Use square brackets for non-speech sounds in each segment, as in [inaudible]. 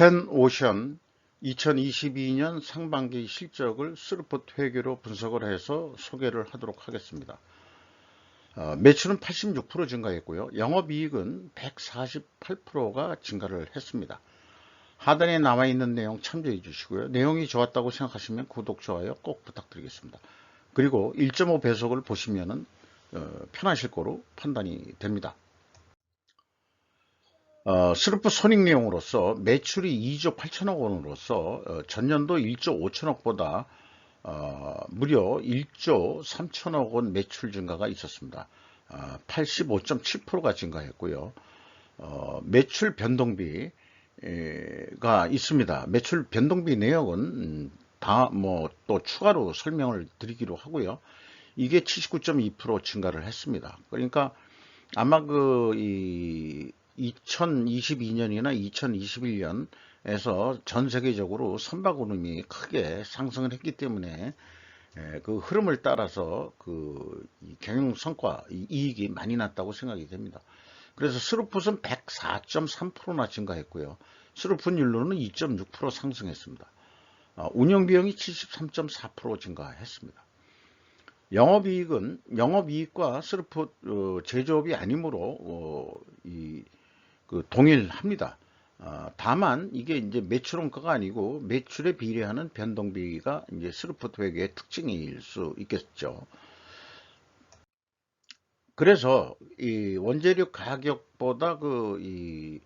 펜오션 2022년 상반기 실적을 스루풋 회계로 분석을 해서 소개를 하도록 하겠습니다. 어, 매출은 86% 증가했고요. 영업이익은 148%가 증가를 했습니다. 하단에 나와 있는 내용 참조해 주시고요. 내용이 좋았다고 생각하시면 구독, 좋아요 꼭 부탁드리겠습니다. 그리고 1.5 배속을 보시면 어, 편하실 거로 판단이 됩니다. 어, 스루프 손익 내용으로서 매출이 2조 8천억 원으로서 어, 전년도 1조 5천억보다 어, 무려 1조 3천억 원 매출 증가가 있었습니다. 어, 85.7%가 증가했고요. 어, 매출 변동비가 있습니다. 매출 변동비 내역은 음, 다뭐 또 추가로 설명을 드리기로 하고요. 이게 79.2% 증가를 했습니다. 그러니까 아마 그 이 2022년이나 2021년에서 전 세계적으로 선박 운임이 크게 상승을 했기 때문에 그 흐름을 따라서 그 경영 성과 이익이 많이 났다고 생각이 됩니다. 그래서 스루풋은 104.3%나 증가했고요. 스루풋율로는 2.6% 상승했습니다. 어, 운영비용이 73.4% 증가했습니다. 영업이익은 영업이익과 스루풋 어, 제조업이 아니므로 어, 이 그 동일합니다. 어, 다만 이게 이제 매출원가가 아니고 매출에 비례하는 변동비가 이제 스루프트 회계의 특징일 수 있겠죠. 그래서 이 원재료 가격보다 그이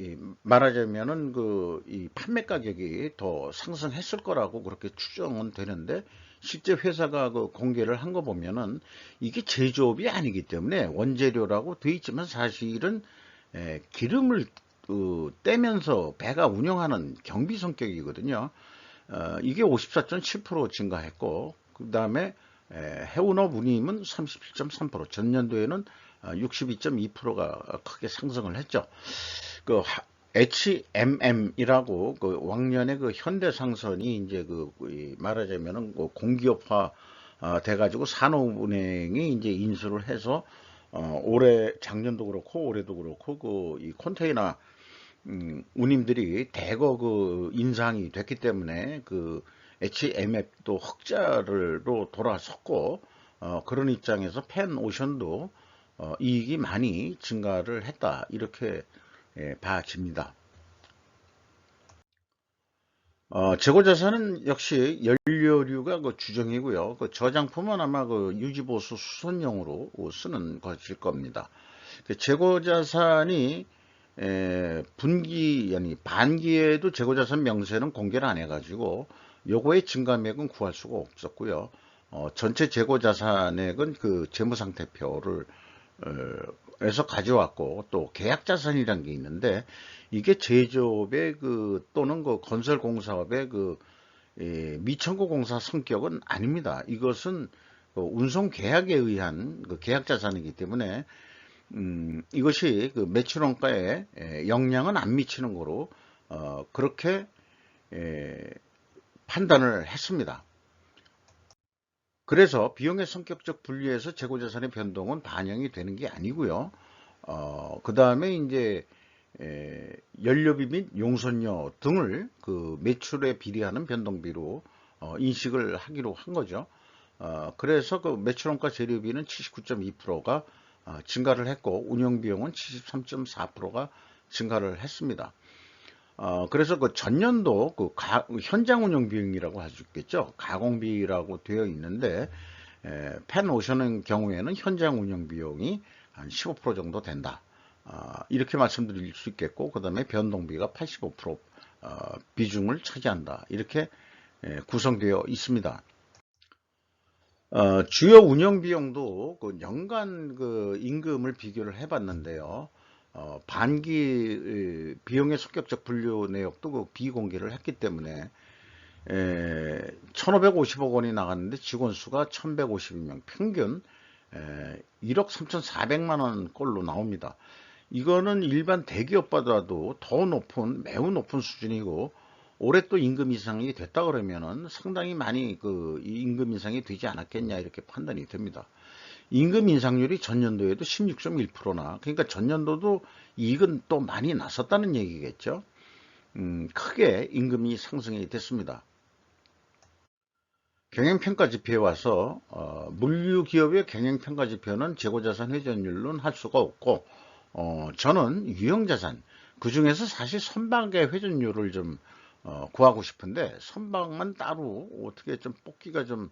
이 말하자면은 그 이 판매 가격이 더 상승했을 거라고 그렇게 추정은 되는데 실제 회사가 그 공개를 한 거 보면은 이게 제조업이 아니기 때문에 원재료라고 돼 있지만 사실은 에, 기름을 그, 떼면서 배가 운영하는 경비 성격이거든요. 어, 이게 54.7% 증가했고 그 다음에 해운업 운임은 37.3% 전년도에는 62.2%가 어, 크게 상승을 했죠. 그 HMM이라고 그 왕년에 그 현대상선이 이제 그 말하자면은 그 공기업화 어, 돼가지고 산업은행이 이제 인수를 해서 어, 올해 작년도 그렇고 올해도 그렇고 그 이 컨테이너 음, 운임들이 대거 그 인상이 됐기 때문에 그 HMF도 흑자로 돌아섰고 어, 그런 입장에서 펜 오션도 어, 이익이 많이 증가를 했다 이렇게 예, 봐집니다. 어, 재고 자산은 역시 연료류가 그 주정이고요. 그 저장품은 아마 그 유지보수 수선용으로 쓰는 것일 겁니다. 그 재고 자산이 에, 분기 아니 반기에도 재고 자산 명세는 공개를 안 해가지고 요거의 증감액은 구할 수가 없었고요. 어, 전체 재고 자산액은 그 재무상태표를 어, 에서 가져왔고 또 계약자산이라는 게 있는데 이게 제조업의 그 또는 그 건설 공사업의 그 예, 미청구 공사 성격은 아닙니다. 이것은 그 운송 계약에 의한 그 계약자산이기 때문에 음, 이것이 그 매출원가에 예, 영향은 안 미치는 거로 어, 그렇게 예, 판단을 했습니다. 그래서 비용의 성격적 분리에서 재고자산의 변동은 반영이 되는 게 아니고요. 어, 그 다음에 이제 에, 연료비 및 용선료 등을 그 매출에 비례하는 변동비로 어, 인식을 하기로 한 거죠. 어, 그래서 그 매출원가 재료비는 79.2%가 어, 증가를 했고 운영비용은 73.4%가 증가를 했습니다. 어, 그래서 그 전년도 그 가, 현장 운영 비용이라고 할 수 있겠죠. 가공비라고 되어 있는데 에, 펜 오션의 경우에는 현장 운영 비용이 한 15% 정도 된다. 어, 이렇게 말씀드릴 수 있겠고 그 다음에 변동비가 85% 어, 비중을 차지한다. 이렇게 에, 구성되어 있습니다. 어, 주요 운영 비용도 그 연간 그 임금을 비교를 해봤는데요. 어, 반기 비용의 성격적 분류 내역도 그 비공개를 했기 때문에 에, 1550억 원이 나갔는데 직원 수가 1152명 평균 에, 1억 3400만 원 꼴로 나옵니다. 이거는 일반 대기업보다도 더 높은 매우 높은 수준이고 올해 또 임금 인상이 됐다 그러면은 상당히 많이 그 임금 인상이 되지 않았겠냐 이렇게 판단이 됩니다. 임금 인상률이 전년도에도 16.1%나 그러니까 전년도도 이익은 또 많이 났었다는 얘기겠죠. 음, 크게 임금이 상승이 됐습니다. 경영평가 지표에 와서 어, 물류기업의 경영평가 지표는 재고자산 회전율로는 할 수가 없고 어, 저는 유형자산 그 중에서 사실 선박의 회전율을 좀 어, 구하고 싶은데 선박만 따로 어떻게 좀 뽑기가 좀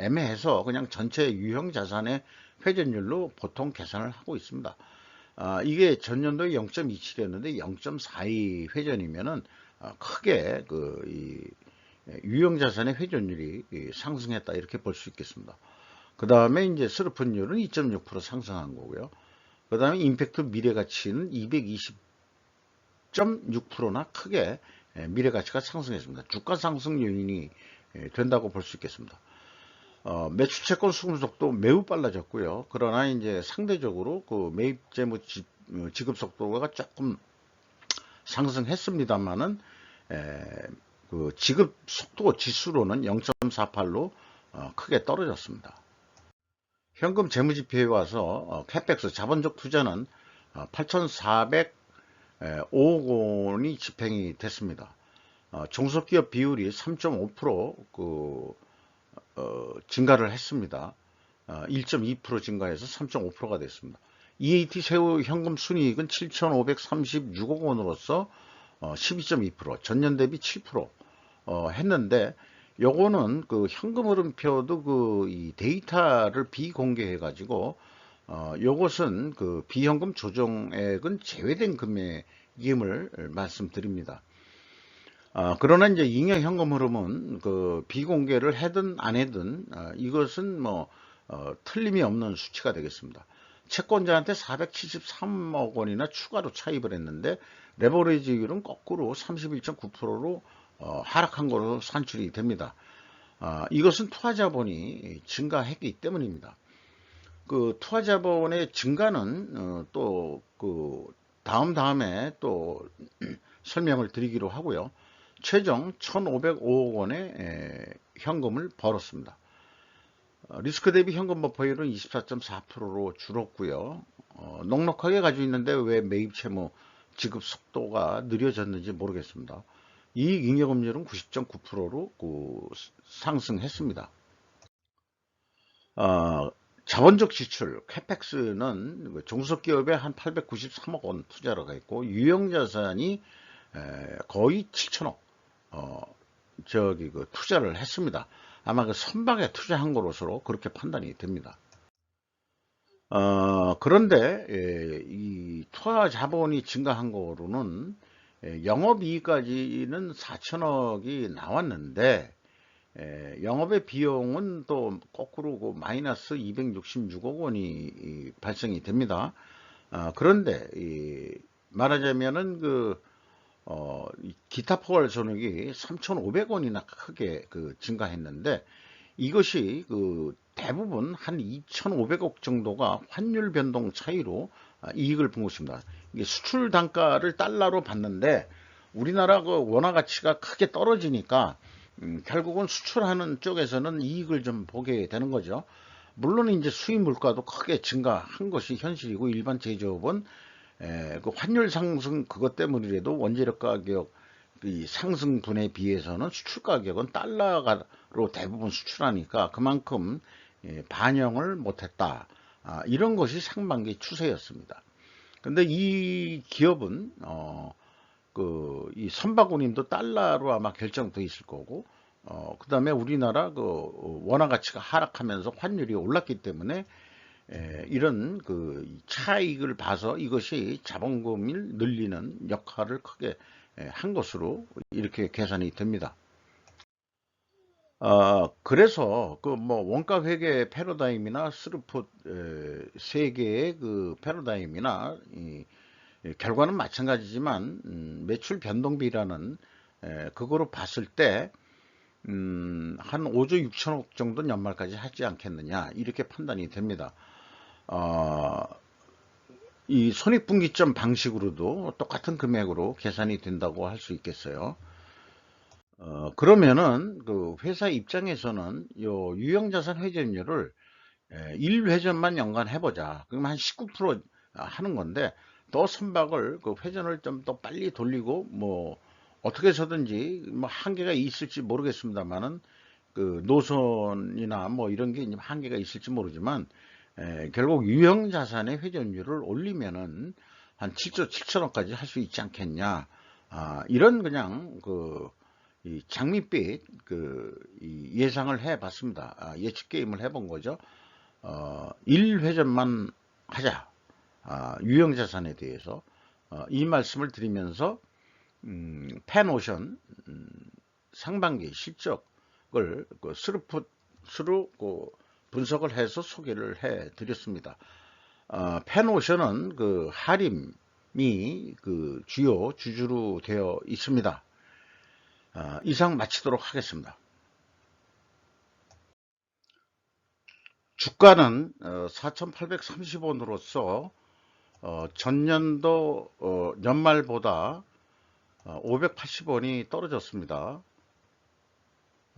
애매해서 그냥 전체 유형 자산의 회전율로 보통 계산을 하고 있습니다. 아, 이게 전년도에 0.27이었는데 0.42 회전이면은 어, 크게 그 유형 자산의 회전율이 상승했다 이렇게 볼 수 있겠습니다. 그 다음에 이제 스르픈율은 2.6% 상승한 거고요. 그 다음에 임팩트 미래가치는 220.6%나 크게 미래가치가 상승했습니다. 주가 상승 요인이 된다고 볼 수 있겠습니다. 어, 매출 채권 수급 속도 매우 빨라졌고요. 그러나 이제 상대적으로 그 매입 재무 어, 지급 속도가 조금 상승했습니다만은 그 지급 속도 지수로는 0.48로 어, 크게 떨어졌습니다. 현금 재무지표에 와서 어, 캐펙스 자본적 투자는 8,405억 원이 집행이 됐습니다. 중소기업 비율이 3.5%그 어, 증가를 했습니다. 어, 1.2% 증가해서 3.5%가 됐습니다. EAT 세후 현금 순이익은 7,536억 원으로서 어, 12.2% 전년 대비 7% 어, 했는데 요거는 그 현금 흐름표도 그 데이터를 비공개해 가지고 어, 요것은 그 비현금 조정액은 제외된 금액임을 말씀드립니다. 아, 그러나 이제 잉여 현금 흐름은 그 비공개를 해든 안 해든 아, 이것은 뭐 어, 틀림이 없는 수치가 되겠습니다. 채권자한테 473억 원이나 추가로 차입을 했는데 레버리지율은 거꾸로 31.9%로 어, 하락한 것으로 산출이 됩니다. 아, 이것은 투하자본이 증가했기 때문입니다. 그 투하자본의 증가는 어, 또그 다음 다음에 또 [clears throat] 설명을 드리기로 하고요. 최종 1,505억 원의 현금을 벌었습니다. 어, 리스크 대비 현금 버퍼율은 24.4%로 줄었고요. 어, 넉넉하게 가지고 있는데 왜 매입 채무 지급 속도가 느려졌는지 모르겠습니다. 이익 잉여금률은 90.9%로 그 상승했습니다. 어, 자본적 지출, 캐펙스는 그 종속기업에 한 893억 원 투자를 했고 유형자산이 거의 7천억 어, 저기 그 투자를 했습니다. 아마 그 선박에 투자한 것으로 그렇게 판단이 됩니다. 어, 그런데 예, 이 투하 자본이 증가한 거로는 예, 영업이익까지는 4천억이 나왔는데 예, 영업의 비용은 또 거꾸로 그 마이너스 266억 원이 발생이 됩니다. 어, 그런데 말하자면은 그 어, 기타 포괄 전액이 3,500원이나 크게 그 증가했는데 이것이 그 대부분 한 2,500억 정도가 환율 변동 차이로 아, 이익을 본 것입니다. 이게 수출 단가를 달러로 받는데 우리나라 그 원화 가치가 크게 떨어지니까 음, 결국은 수출하는 쪽에서는 이익을 좀 보게 되는 거죠. 물론 이제 수입 물가도 크게 증가한 것이 현실이고 일반 제조업은 에, 그 환율 상승 그것 때문이라도 원재료 가격 이 상승분에 비해서는 수출 가격은 달러로 대부분 수출하니까 그만큼 예, 반영을 못했다. 아, 이런 것이 상반기 추세였습니다. 근데 이 기업은 어, 그 이 선박운임도 달러로 아마 결정돼 있을 거고 어, 그 다음에 우리나라 그 원화 가치가 하락하면서 환율이 올랐기 때문에 에, 이런 그 차익을 봐서 이것이 자본금을 늘리는 역할을 크게 한 것으로 이렇게 계산이 됩니다. 어, 그래서 그 뭐 원가 회계 패러다임이나 스루풋 세계의 그 패러다임이나 이, 결과는 마찬가지지만 음, 매출 변동비라는 에, 그거로 봤을 때 음, 한 5조 6천억 정도 연말까지 하지 않겠느냐 이렇게 판단이 됩니다. 어, 이 손익분기점 방식으로도 똑같은 금액으로 계산이 된다고 할 수 있겠어요. 어, 그러면은 그 회사 입장에서는 요 유형자산 회전율을 1회전만 연간 해보자. 그럼 한 19% 하는 건데 또 선박을 그 회전을 좀 더 빨리 돌리고 뭐 어떻게 해서든지 뭐 한계가 있을지 모르겠습니다만은 그 노선이나 뭐 이런 게 한계가 있을지 모르지만 에, 결국 유형 자산의 회전율을 올리면은 한 7조 7천억까지 할 수 있지 않겠냐. 아, 이런 그냥 그, 이 장밋빛 그, 이 예상을 해 봤습니다. 아, 예측 게임을 해본 거죠. 어, 1회전만 하자. 아, 유형 자산에 대해서. 어, 이 말씀을 드리면서, 음, 펜오션, 음, 상반기 실적을 그 스루풋으로 그 분석을 해서 소개를 해 드렸습니다. 어, 펜오션은 그 하림이 그 주요 주주로 되어 있습니다. 어, 이상 마치도록 하겠습니다. 주가는 어, 4,830원으로서 어, 전년도 어, 연말보다 어, 580원이 떨어졌습니다.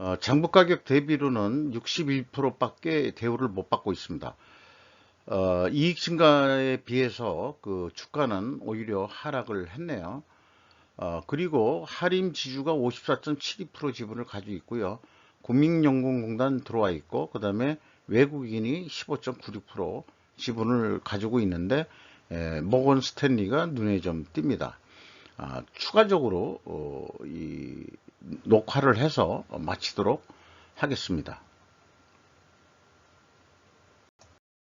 어, 장부 가격 대비로는 61%밖에 대우를 못 받고 있습니다. 어, 이익 증가에 비해서 그 주가는 오히려 하락을 했네요. 어, 그리고 할인 지주가 54.72% 지분을 가지고 있고요. 국민연금공단 들어와 있고 그 다음에 외국인이 15.96% 지분을 가지고 있는데 에, 모건 스탠리가 눈에 좀 띕니다. 아, 추가적으로 어, 이 녹화를 해서 마치도록 하겠습니다.